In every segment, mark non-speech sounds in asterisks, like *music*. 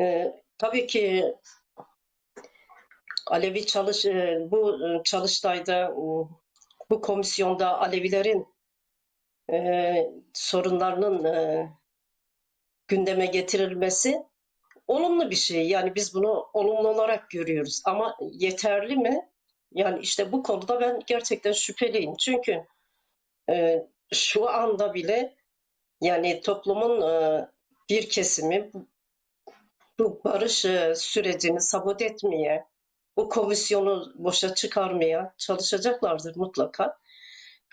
Ee, tabii ki Alevi çalış e, bu e, çalıştayda bu komisyonda Alevilerin e, sorunlarının e, gündeme getirilmesi olumlu bir şey. Yani biz bunu olumlu olarak görüyoruz. Ama yeterli mi? Yani işte bu konuda ben gerçekten şüpheliyim. Çünkü e, şu anda bile yani toplumun e, bir kesimi bu, barış e, sürecini sabote etmeye, bu komisyonu boşa çıkarmaya çalışacaklardır mutlaka.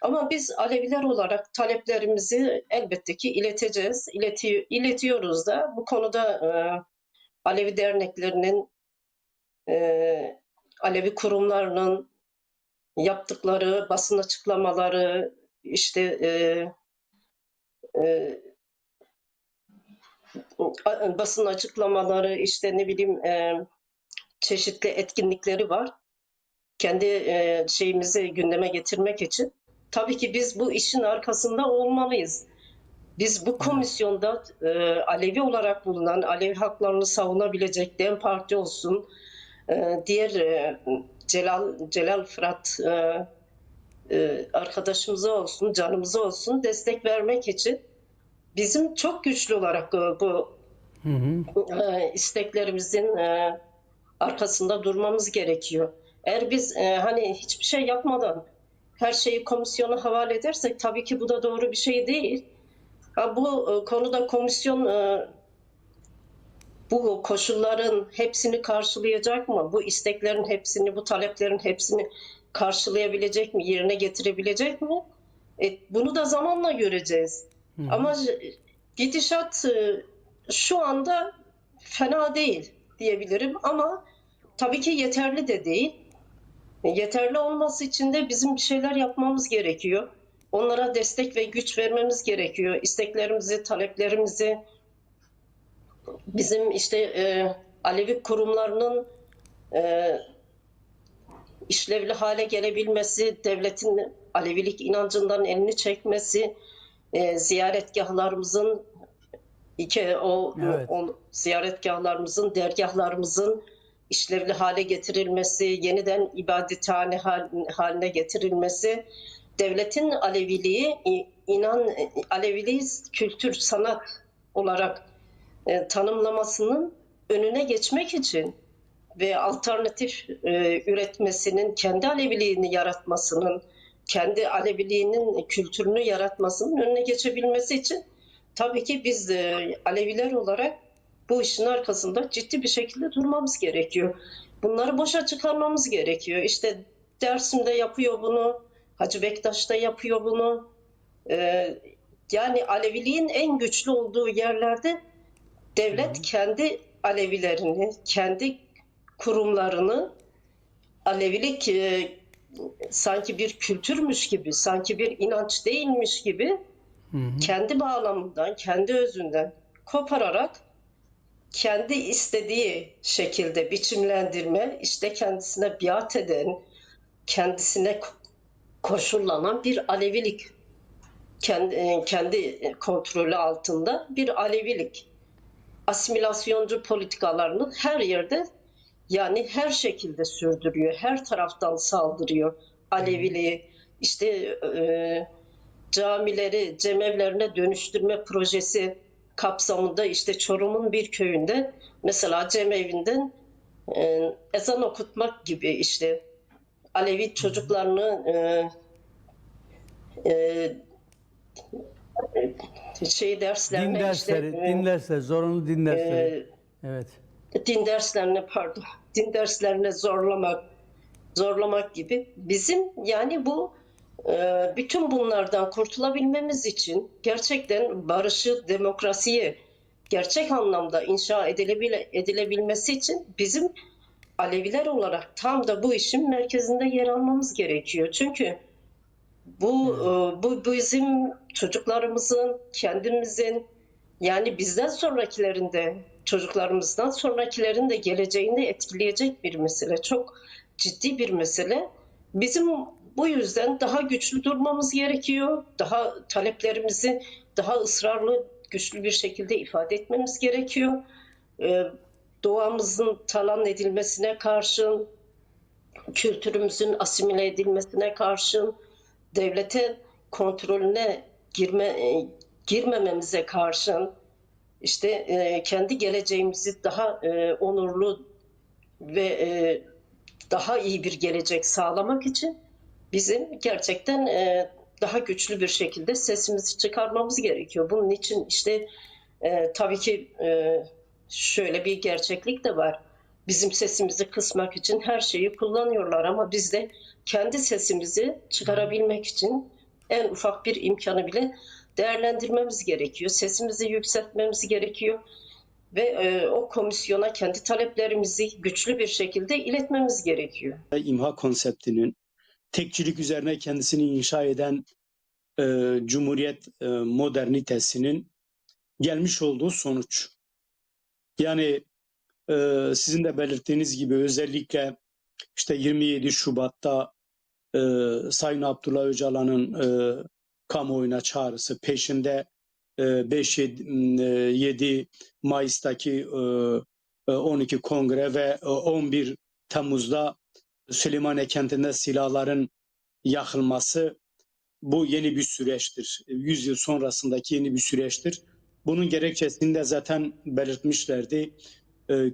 Ama biz Aleviler olarak taleplerimizi elbette ki ileteceğiz. İleti, iletiyoruz da bu konuda e, Alevi derneklerinin, e, Alevi kurumlarının yaptıkları basın açıklamaları, işte e, e, basın açıklamaları, işte ne bileyim e, çeşitli etkinlikleri var. Kendi e, şeyimizi gündeme getirmek için. Tabii ki biz bu işin arkasında olmalıyız. Biz bu komisyonda e, Alevi olarak bulunan, Alevi haklarını savunabilecek DEM Parti olsun, e, diğer e, Celal Celal Fırat e, e, arkadaşımıza olsun, canımıza olsun destek vermek için bizim çok güçlü olarak e, bu Hı hı. e, isteklerimizin e, arkasında durmamız gerekiyor. Eğer biz e, hani hiçbir şey yapmadan her şeyi komisyona havale edersek tabii ki bu da doğru bir şey değil. Ha, bu e, konuda komisyon e, bu koşulların hepsini karşılayacak mı? Bu isteklerin hepsini, bu taleplerin hepsini karşılayabilecek mi? Yerine getirebilecek mi? E, bunu da zamanla göreceğiz. Hı. Ama gidişat e, şu anda fena değil diyebilirim ama tabii ki yeterli de değil. Yeterli olması için de bizim bir şeyler yapmamız gerekiyor. Onlara destek ve güç vermemiz gerekiyor. İsteklerimizi, taleplerimizi bizim işte e, Alevi kurumlarının e, işlevli hale gelebilmesi, devletin Alevilik inancından elini çekmesi, e, ziyaretgahlarımızın iki o, Evet. o ziyaretgahlarımızın, dergahlarımızın işlevli hale getirilmesi, yeniden ibadethane hal- haline getirilmesi, devletin Aleviliği inan Aleviliği kültür sanat olarak e, tanımlamasının önüne geçmek için ve alternatif e, üretmesinin, kendi Aleviliğini yaratmasının, kendi Aleviliğinin kültürünü yaratmasının önüne geçebilmesi için tabii ki biz de Aleviler olarak bu işin arkasında ciddi bir şekilde durmamız gerekiyor. Bunları boşa çıkarmamız gerekiyor. İşte Dersim'de yapıyor bunu, Hacı Bektaş da yapıyor bunu. Ee, yani Aleviliğin en güçlü olduğu yerlerde devlet kendi Alevilerini, kendi kurumlarını Alevilik e, sanki bir kültürmüş gibi, sanki bir inanç değilmiş gibi Hı hı. kendi bağlamından, kendi özünden kopararak kendi istediği şekilde biçimlendirme, işte kendisine biat eden, kendisine ko- koşullanan bir Alevilik kendi, e, kendi kontrolü altında bir Alevilik asimilasyoncu politikalarını her yerde yani her şekilde sürdürüyor. Her taraftan saldırıyor. Aleviliği işte e, camileri cemevlerine dönüştürme projesi kapsamında işte Çorum'un bir köyünde mesela cemevinden e, ezan okutmak gibi işte Alevi çocuklarını e, e, şey derslerine Din dersleri, işte, din dersleri, zorunlu din dersleri. e, Evet. Din derslerine pardon *laughs* din derslerine zorlamak zorlamak gibi bizim yani bu e, bütün bunlardan kurtulabilmemiz için gerçekten barışı demokrasiyi gerçek anlamda inşa edilebile, edilebilmesi için bizim Aleviler olarak tam da bu işin merkezinde yer almamız gerekiyor. Çünkü bu e, bu bizim çocuklarımızın, kendimizin yani bizden sonrakilerin de çocuklarımızdan sonrakilerin de geleceğini etkileyecek bir mesele. Çok ciddi bir mesele. Bizim bu yüzden daha güçlü durmamız gerekiyor. Daha taleplerimizi daha ısrarlı, güçlü bir şekilde ifade etmemiz gerekiyor. Ee, doğamızın talan edilmesine karşın, kültürümüzün asimile edilmesine karşın, devletin kontrolüne girme, e, girmememize karşın, işte e, kendi geleceğimizi daha e, onurlu ve e, daha iyi bir gelecek sağlamak için bizim gerçekten e, daha güçlü bir şekilde sesimizi çıkarmamız gerekiyor. Bunun için işte e, tabii ki e, şöyle bir gerçeklik de var. Bizim sesimizi kısmak için her şeyi kullanıyorlar ama biz de kendi sesimizi çıkarabilmek için en ufak bir imkanı bile değerlendirmemiz gerekiyor. Sesimizi yükseltmemiz gerekiyor ve e, o komisyona kendi taleplerimizi güçlü bir şekilde iletmemiz gerekiyor. imha konseptinin tekçilik üzerine kendisini inşa eden e, Cumhuriyet e, modernitesinin gelmiş olduğu sonuç. Yani e, sizin de belirttiğiniz gibi özellikle işte 27 Şubat'ta e, Sayın Abdullah Öcalan'ın e, kamuoyuna çağrısı peşinde e, 5-7 Mayıs'taki e, e, 12 kongre ve e, 11 Temmuz'da Süleymaniye kentinde silahların yakılması bu yeni bir süreçtir. 100 yıl sonrasındaki yeni bir süreçtir. Bunun gerekçesini de zaten belirtmişlerdi.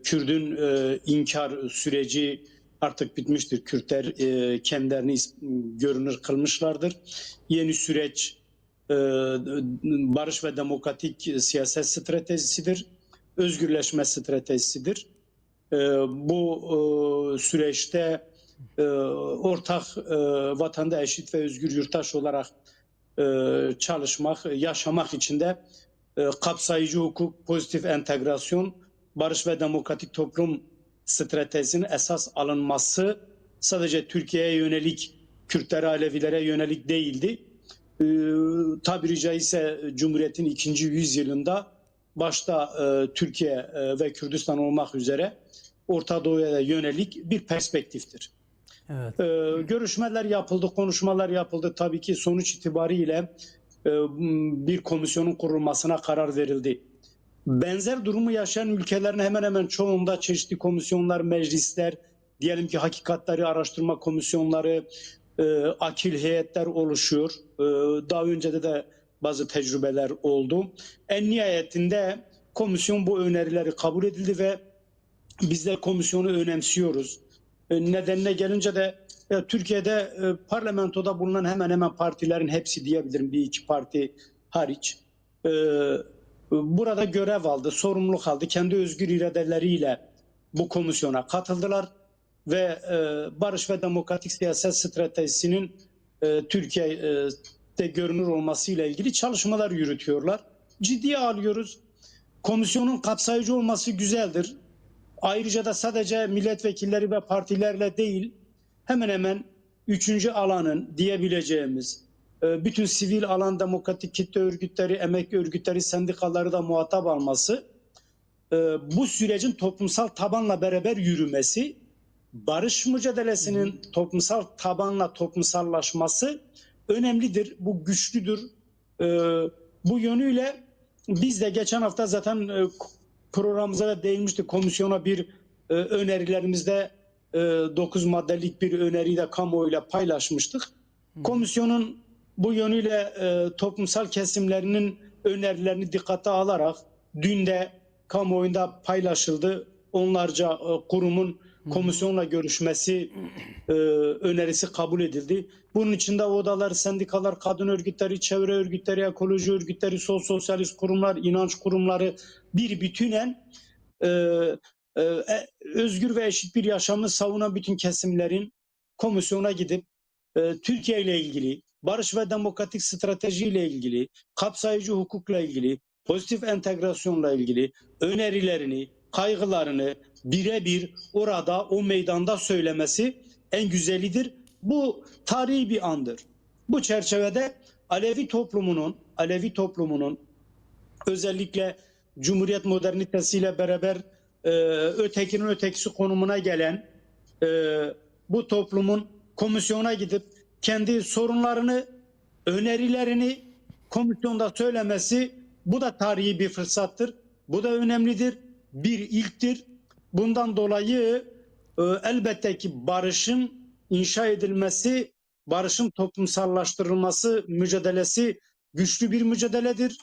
Kürdün e, inkar süreci artık bitmiştir. Kürtler e, kendilerini görünür kılmışlardır. Yeni süreç e, barış ve demokratik siyaset stratejisidir. Özgürleşme stratejisidir. E, bu e, süreçte e, ortak e, vatanda eşit ve özgür yurttaş olarak e, çalışmak, yaşamak için de e, kapsayıcı hukuk, pozitif entegrasyon, barış ve demokratik toplum stratejisinin esas alınması sadece Türkiye'ye yönelik, Kürtlere, Alevilere yönelik değildi. E, tabiri caizse Cumhuriyet'in ikinci yüzyılında başta e, Türkiye e, ve Kürdistan olmak üzere Orta Doğu'ya yönelik bir perspektiftir. Evet. Ee, görüşmeler yapıldı, konuşmalar yapıldı. Tabii ki sonuç itibariyle e, bir komisyonun kurulmasına karar verildi. Benzer durumu yaşayan ülkelerin hemen hemen çoğunda çeşitli komisyonlar, meclisler, diyelim ki hakikatleri araştırma komisyonları, e, akil heyetler oluşuyor. E, daha önce de de bazı tecrübeler oldu. En nihayetinde komisyon bu önerileri kabul edildi ve biz de komisyonu önemsiyoruz. E, Nedenine gelince de e, Türkiye'de e, parlamentoda bulunan hemen hemen partilerin hepsi diyebilirim bir iki parti hariç e, burada görev aldı, sorumluluk aldı. Kendi özgür iradeleriyle bu komisyona katıldılar ve e, barış ve demokratik siyaset stratejisinin e, Türkiye'de görünür olmasıyla ilgili çalışmalar yürütüyorlar. Ciddiye alıyoruz. Komisyonun kapsayıcı olması güzeldir. Ayrıca da sadece milletvekilleri ve partilerle değil hemen hemen üçüncü alanın diyebileceğimiz bütün sivil alan demokratik kitle örgütleri, emek örgütleri, sendikaları da muhatap alması e, bu sürecin toplumsal tabanla beraber yürümesi barış mücadelesinin toplumsal tabanla toplumsallaşması önemlidir. Bu güçlüdür. E, bu yönüyle biz de geçen hafta zaten e, programımıza da değinmiştik. Komisyona bir e, önerilerimizde e, 9 maddelik bir öneriyi de kamuoyuyla paylaşmıştık. Komisyonun bu yönüyle e, toplumsal kesimlerinin önerilerini dikkate alarak dün de kamuoyunda paylaşıldı. Onlarca e, kurumun komisyonla görüşmesi e, önerisi kabul edildi. Bunun içinde odalar, sendikalar, kadın örgütleri, çevre örgütleri, ekoloji örgütleri, sol sosyalist kurumlar, inanç kurumları bir bütünen e, e, e, özgür ve eşit bir yaşamı savunan bütün kesimlerin komisyona gidip e, Türkiye ile ilgili, barış ve demokratik strateji ile ilgili, kapsayıcı hukukla ilgili, pozitif entegrasyonla ilgili önerilerini, kaygılarını birebir orada o meydanda söylemesi en güzelidir. Bu tarihi bir andır. Bu çerçevede Alevi toplumunun, Alevi toplumunun özellikle Cumhuriyet modernitesiyle beraber e, ötekinin ötekisi konumuna gelen e, bu toplumun komisyona gidip kendi sorunlarını, önerilerini komisyonda söylemesi bu da tarihi bir fırsattır. Bu da önemlidir. Bir ilktir. Bundan dolayı e, elbette ki barışın inşa edilmesi, barışın toplumsallaştırılması mücadelesi güçlü bir mücadeledir.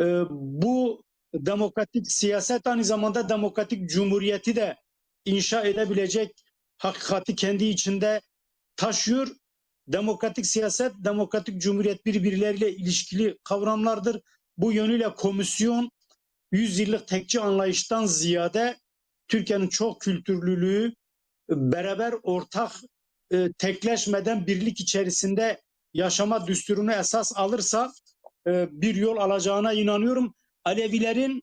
E, bu demokratik siyaset aynı zamanda demokratik cumhuriyeti de inşa edebilecek hakikati kendi içinde taşıyor. Demokratik siyaset, demokratik cumhuriyet birbirleriyle ilişkili kavramlardır. Bu yönüyle komisyon 100 yıllık tekçi anlayıştan ziyade Türkiye'nin çok kültürlülüğü beraber ortak e, tekleşmeden birlik içerisinde yaşama düsturunu esas alırsa e, bir yol alacağına inanıyorum. Alevilerin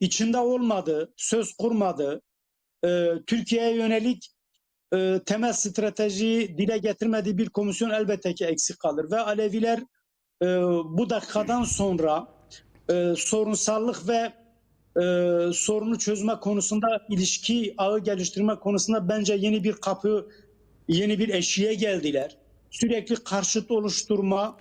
içinde olmadığı, söz kurmadığı, e, Türkiye'ye yönelik e, temel stratejiyi dile getirmediği bir komisyon elbette ki eksik kalır. Ve Aleviler e, bu dakikadan sonra e, sorunsallık ve e, sorunu çözme konusunda ilişki ağı geliştirme konusunda bence yeni bir kapı, yeni bir eşiğe geldiler. Sürekli karşıt oluşturma,